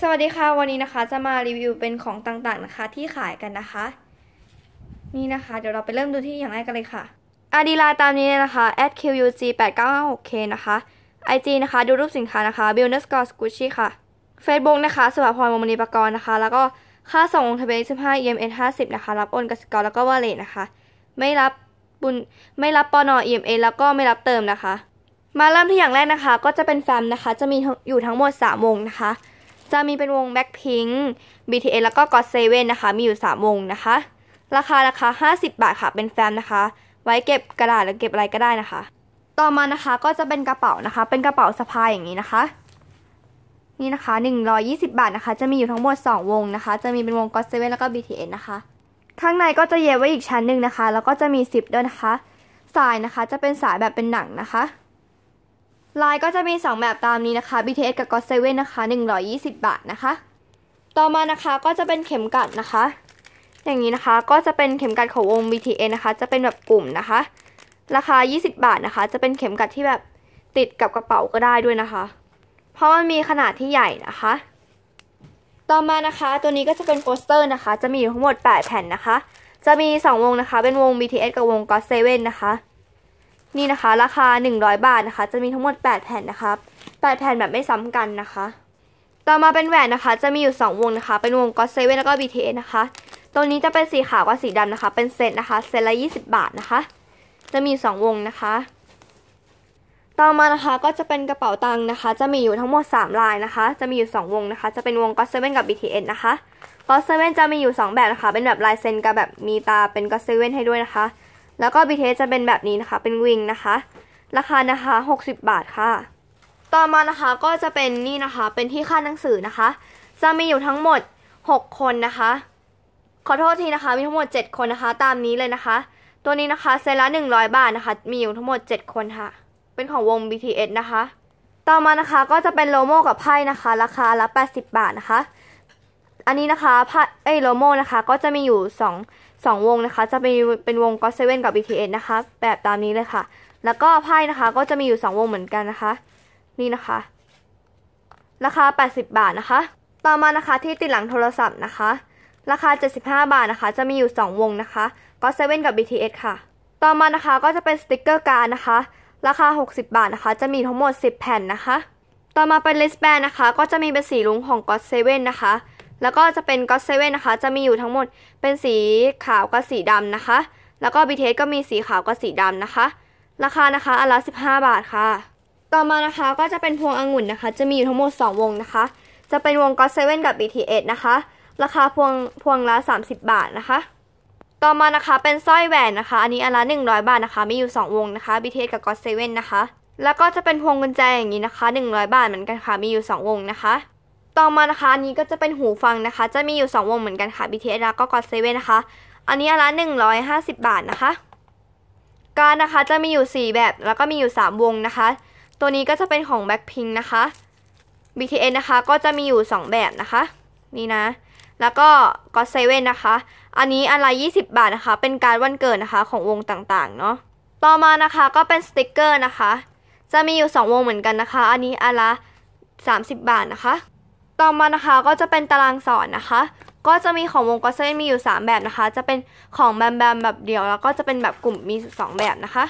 สวัสดีค่ะวันนี้นะคะจะมารีวิวเป็นของต่างๆนะคะที่ขายกันนะคะ นี่นะคะ เดี๋ยวเราไปเริ่มดูที่อย่างแรกกันเลยค่ะอาดีไลตามนี้เลยนะคะ @qug 8 9 6 k นะคะ IG นะคะ ดูรูปสินค้านะคะ b i l n e s c o r e Gucci ค่ะ Facebook นะคะสุภาพรวงมณีปกรณ์นะคะ แล้วก็ค่าส่งลงทะเบียน15 EMN 50นะคะ รับโอนกสิกรแล้วก็วอลเล็ตนะคะ ไม่รับบุญไม่รับปอนอ EMN แล้วก็ไม่รับเติมนะคะ มาเริ่มที่อย่างแรกนะคะ ก็จะเป็นแฟมนะคะ จะมีอยู่ทั้งหมด 3 วงนะคะ จะมีเป็นวง Blackpink BTS แล้วก็ GOT7 นะคะ มีอยู่ 3 วงนะคะ ราคาราคา50 บาทค่ะ เป็นแฟมนะคะ ไว้เก็บกระดาษหรือเก็บอะไรก็ได้นะคะ ต่อมานะคะก็จะเป็นกระเป๋านะคะ เป็นกระเป๋าสะพายอย่างนี้นะคะ นี่นะคะ 120 บาทนะคะ จะมีอยู่ทั้งหมด 2 วงนะคะ จะมีเป็นวง GOT7 แล้วก็ BTS นะคะ ข้างในก็จะเย็บไว้อีกชั้นหนึ่งนะคะ แล้วก็จะมีซิปด้วยนะคะ สายนะคะจะเป็นสายแบบเป็นหนังนะคะ ลายก็จะมี 2 แบบตามนี้นะคะ BTS กับ GOT7 นะคะ 120 บาทนะคะ ต่อมานะคะก็จะเป็นเข็มกัดนะคะ อย่างนี้นะคะก็จะเป็นเข็มกัดของวง BTS นะคะ จะเป็นแบบกลุ่มนะคะ ราคา 20 บาทนะคะ จะเป็นเข็มกัดที่แบบติดกับกระเป๋าก็ได้ด้วยนะคะ เพราะมันมีขนาดที่ใหญ่นะคะ ต่อมานะคะตัวนี้ก็จะเป็นโปสเตอร์นะคะ จะมีอยู่ทั้งหมด 8 แผ่นนะคะ จะมี 2 วงนะคะ เป็นวง BTS กับวง GOT7 นะคะ นี่นะคะ ราคา 100 บาทนะคะ จะมีทั้งหมด 8 แผ่นนะคะ8แผ่นแบบไม่ซ้ำกันนะคะ ต่อมาเป็นแหวนนะคะ จะมีอยู่ 2 วงนะคะ เป็นวง GOT7 แล้วก็ BTS นะคะ ตัวนี้จะเป็นสีขาวกับสีดำนะคะ เป็นเซตนะคะ เซตละ 20 บาทนะคะ จะมี 2 วงนะคะ ต่อมานะคะก็จะเป็นกระเป๋าตังค์นะคะ จะมีอยู่ทั้งหมด 3 ลายนะคะ จะมีอยู่ 2 วงนะคะ จะเป็นวง GOT7 กับ BTS นะคะ GOT7 จะมีอยู่ 2 แบบนะคะ เป็นแบบลายเซ็นกับแบบมีตาเป็น GOT7 ให้ด้วยนะคะ แล้วก็ BTS จะเป็นแบบนี้นะคะ เป็นวิงนะคะ ราคานะคะ 60 บาทค่ะ ต่อมานะคะก็จะเป็นนี่นะคะ เป็นที่ค่าหนังสือนะคะ จะมีอยู่ทั้งหมด 6 คนนะคะ ขอโทษทีนะคะ มีทั้งหมด 7 คนนะคะ ตามนี้เลยนะคะ ตัวนี้นะคะเซตละ100 บาทนะคะ มีอยู่ทั้งหมด 7 คนค่ะ เป็นของวง BTS นะคะ ต่อมานะคะก็จะเป็นโลโม่กับไพ่นะคะ ราคาละ 80 บาทนะคะ อันนี้นะคะไพ่เอ้ยโลโม่นะคะ ก็จะมีอยู่ 2 2 วงนะคะ จะเป็นเป็นวง GOT7 กับ BTS นะคะ แบบตามนี้เลยค่ะ แล้วก็ไพ่นะคะ ก็จะมีอยู่ 2 วงเหมือนกันนะคะ นี่นะคะ ราคา 80 บาทนะคะ ต่อมานะคะที่ติดหลังโทรศัพท์นะคะ ราคา 75 บาทนะคะ จะมีอยู่ 2 วงนะคะ GOT7 กับ BTS ค่ะ ต่อมานะคะก็จะเป็นสติกเกอร์การ์ดนะคะ ราคา 60 บาทนะคะ จะมีทั้งหมด 10 แผ่นนะคะ ต่อมาเป็นลิสแบนนะคะ ก็จะมีเป็นสีลุงของ GOT7 นะคะ แล้วก็จะเป็น GOT7 นนะคะ จะมีอยู่ทั้งหมดเป็นสีขาวกับสีดำนะคะ แล้วก็ BTS ก็มีสีขาวกับสีดำนะคะ ราคานะคะอันละ15 บาทค่ะ ต่อมานะคะก็จะเป็นพวงองุ่นนะคะ จะมีอยู่ทั้งหมด 2 วงนะคะ จะเป็นวง GOT7 กับ BTS นะคะ ราคาพวงพวงละ 30 บาทนะคะ ต่อมานะคะเป็นสร้อยแหวนนะคะ อันนี้อันละ100 บาทนะคะ มีอยู่ 2 วงนะคะ BTS กับ GOT7 นะคะ แล้วก็จะเป็นพวงกุญแจอย่างนี้นะคะ 100 บาทเหมือนกันค่ะ มีอยู่ 2 วงนะคะ ต่อมานะคะอันนี้ก็จะเป็นหูฟังนะคะ จะมีอยู่ 2 วงเหมือนกันค่ะ BTS แล้วก็ GOT7 นะคะ อันนี้อันละ150 บาทนะคะ การนะคะจะมีอยู่ 4 แบบแล้วก็มีอยู่ 3 วงนะคะ ตัวนี้ก็จะเป็นของ Blackpink นะคะ BTS นะคะก็จะมีอยู่ 2 แบบนะคะ นี่นะ แล้วก็ GOT7 นะคะ อันนี้อันละ20 บาทนะคะ เป็นการวันเกิดนะคะของวงต่างๆเนาะต่อมานะคะก็เป็นสติกเกอร์นะคะ จะมีอยู่ 2 วงเหมือนกันนะคะ อันนี้อันละ30 บาทนะคะ ต่อมานะคะก็จะเป็นตารางสอนนะคะ ก็จะมีของวง GOT7 มีอยู่ 3 แบบนะคะ จะเป็นของแบมแบมแบบเดียว แล้วก็จะเป็นแบบกลุ่มมี 2 แบบนะคะ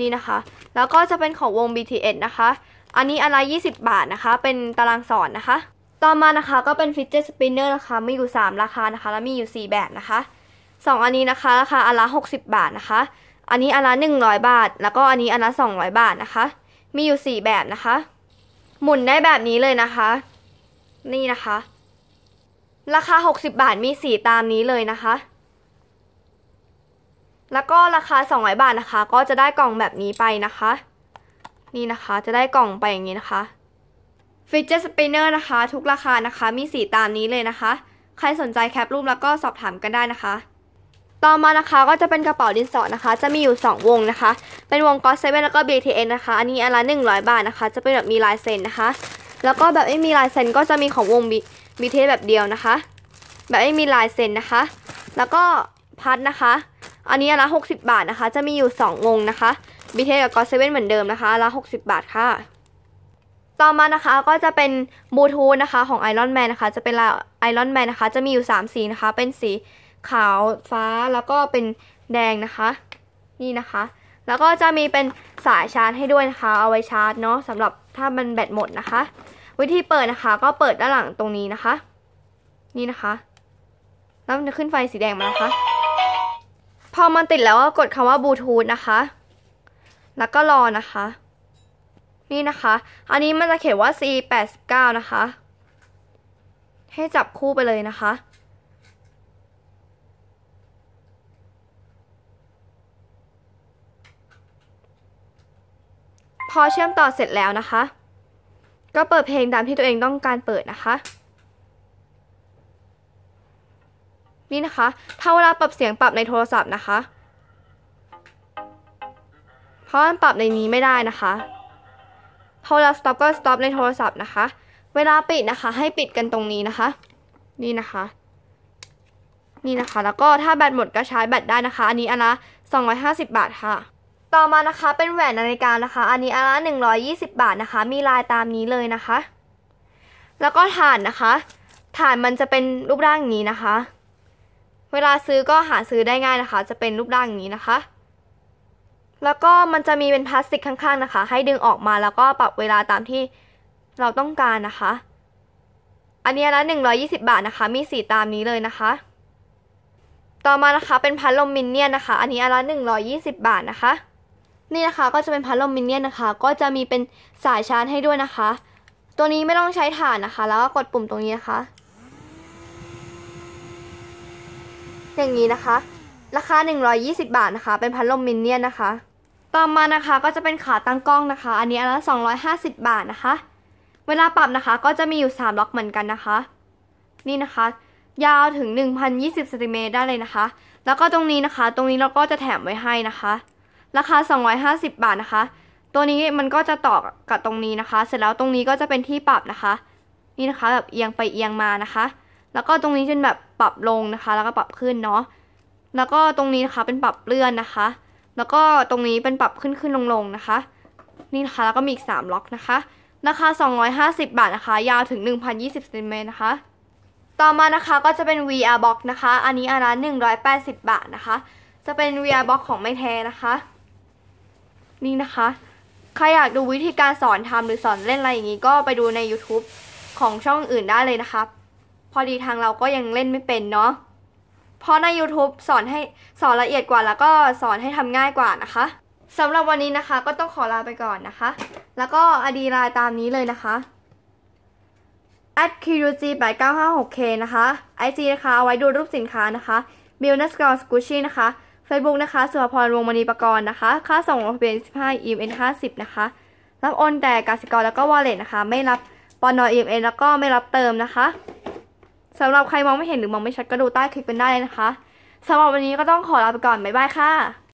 นี่นะคะ แล้วก็จะเป็นของวง BTS นะคะ อันนี้อันละ20 บาทนะคะ เป็นตารางสอนนะคะ ต่อมานะคะก็เป็นฟิตเจ t สปินเนอร์นะคะมีอยู่ 3 ราคานะคะ แล้วมีอยู่ 4 แบบนะคะ 2 อันนี้นะคะราคาอันละ60 บาทนะคะ อันนี้อันละ100 บาท แล้วก็อันนี้อันละ200 บาทนะคะ มีอยู่ 4 แบบนะคะ หมุนได้แบบนี้เลยนะคะ นี่นะคะ ราคา 60 บาทมีสีตามนี้เลยนะคะ แล้วก็ราคา 200 บาทนะคะ ก็จะได้กล่องแบบนี้ไปนะคะ นี่นะคะจะได้กล่องไปอย่างนี้นะคะฟิตเจ t สปินเนอร์นะคะ ทุกราคานะคะมีสีตามนี้เลยนะคะ ใครสนใจแคปรูปแล้วก็สอบถามกันได้นะคะต่อมานะคะก็จะเป็นกระเป๋าดินสอนะคะ จะมีอยู่ 2 วงนะคะ เป็นวง GOT7 แล้วก็ BTS นะคะ อันนี้อันละ100 บาทนะคะ จะเป็นแบบมีลายเซ็นนะคะ แล้วก็แบบไม่มีลายเซ็นก็จะมีของวง BTS แบบเดียวนะคะ แบบไม่มีลายเซ็นนะคะ แล้วก็พัดนะคะ อันนี้อันละ60บาทนะคะ จะมีอยู่2วงนะคะ BTS กับ GOT7 เหมือนเดิมนะคะอันละ60บาทค่ะ ต่อมานะคะก็จะเป็นบลูทูธนะคะของ Iron Man นนะคะ จะเป็นลาย Iron Man นะคะ จะมีอยู่3สีนะคะ เป็นสีขาวฟ้าแล้วก็เป็นแดงนะคะ นี่นะคะ แล้วก็จะมีเป็นสายชาร์จให้ด้วยนะคะ เอาไว้ชาร์จเนาะสำหรับ ถ้ามันแบตหมดนะคะ วิธีเปิดนะคะ ก็เปิดด้านหลังตรงนี้นะคะ นี่นะคะ แล้วมันจะขึ้นไฟสีแดงมานะคะ พอมันติดแล้วก็กดคำว่าบลูทูธนะคะ แล้วก็รอนะคะ นี่นะคะ อันนี้มันจะเขียนว่า C89 นะคะ ให้จับคู่ไปเลยนะคะ อเชื่อมต่อเสร็จแล้วนะคะ ก็เปิดเพลงตามที่ตัวเองต้องการเปิดนะคะ นี่นะคะ ถ้าเวลาปรับเสียงปรับในโทรศัพท์นะคะ เพราะมันปรับในนี้ไม่ได้นะคะ พอเวลา stop ก็ stop ในโทรศัพท์นะคะ เวลาปิดนะคะ ให้ปิดกันตรงนี้นะคะ นี่นะคะนี่นะคะ แล้วก็ถ้าแบตหมดก็ใช้แบตได้นะคะ อันนี้อันละ250 บาทค่ะ ต่อมานะคะเป็นแหวนนาฬิกานะคะ อันนี้อันละ120 บาทนะคะ มีลายตามนี้เลยนะคะ แล้วก็ฐานนะคะ ฐานมันจะเป็นรูปร่างนี้นะคะ เวลาซื้อก็หาซื้อได้ง่ายนะคะ จะเป็นรูปร่างนี้นะคะ แล้วก็มันจะมีเป็นพลาสติกข้างๆนะคะ ให้ดึงออกมาแล้วก็ปรับเวลาตามที่เราต้องการนะคะ อันนี้ละ120 บาทนะคะ มีสีตามนี้เลยนะคะ ต่อมานะคะเป็นพัดลมมินเนี่ยนนะคะ อันนี้อันละ120 บาทนะคะ นี่นะคะก็จะเป็นพัดลมมินเนี่ยนนะคะ ก็จะมีเป็นสายชาร์จให้ด้วยนะคะ ตัวนี้ไม่ต้องใช้ถ่านนะคะ แล้วก็กดปุ่มตรงนี้นะคะ อย่างนี้นะคะ ราคา 120 บาทนะคะ เป็นพัดลมมินเนี่ยนนะคะ ต่อมานะคะก็จะเป็นขาตั้งกล้องนะคะ อันนี้อันละ 250 บาทนะคะ เวลาปรับนะคะก็จะมีอยู่ 3 ล็อกเหมือนกันนะคะ นี่นะคะ ยาวถึง 1,020ซนติเมตรได้เลยนะคะ แล้วก็ตรงนี้นะคะ ตรงนี้เราก็จะแถมไว้ให้นะคะ ราคา 250 บาทนะคะ ตัวนี้มันก็จะต่อกับตรงนี้นะคะ เสร็จแล้วตรงนี้ก็จะเป็นที่ปรับนะคะ นี่นะคะแบบเอียงไปเอียงมานะคะ แล้วก็ตรงนี้เป็นแบบปรับลงนะคะ แล้วก็ปรับขึ้นเนาะ แล้วก็ตรงนี้นะคะเป็นปรับเลื่อนนะคะ แล้วก็ตรงนี้เป็นปรับขึ้นขึ้นลงลงนะคะ นี่นะคะแล้วก็มีอีก 3 ล็อกนะคะ ราคา 250 บาทนะคะ ยาวถึง 1,020ซนติเมตรนะคะต่อมานะคะก็จะเป็น VR box นะคะ อันนี้อันละ180 บาทนะคะ จะเป็น VR box ของไม่แท้นะคะ นี่นะคะ ใครอยากดูวิธีการสอนทำหรือสอนเล่นอะไรอย่างนี้ก็ไปดูใน YouTube ของช่องอื่นได้เลยนะคะพอดีทางเราก็ยังเล่นไม่เป็นเนาะเพราะใน YouTube สอนให้สอนละเอียดกว่าแล้วก็สอนให้ทำง่ายกว่านะคะสำหรับวันนี้นะคะ ก็ต้องขอลาไปก่อนนะคะ แล้วก็อดีไลน์ตามนี้เลยนะคะ at qg 8 9 5 6 k นะคะ IG นะคะเอาไว้ดูรูปสินค้านะคะ bill n e s c o r e squishy นะคะ Facebook นะคะ สุภพรวงมณีประกรณ์นะคะ ค่าส่งลงทะเบียน15 EMN 50 นะคะ รับโอนแต่กสิกรแล้วก็ wallet นะคะ ไม่รับปอนอ EMN แล้วก็ไม่รับเติมนะคะสำหรับใครมองไม่เห็นหรือมองไม่ชัดก็ดูใต้คลิปเป็นได้เลยนะคะสำหรับวันนี้ก็ต้องขอลาไปก่อน บ๊ายบายค่ะ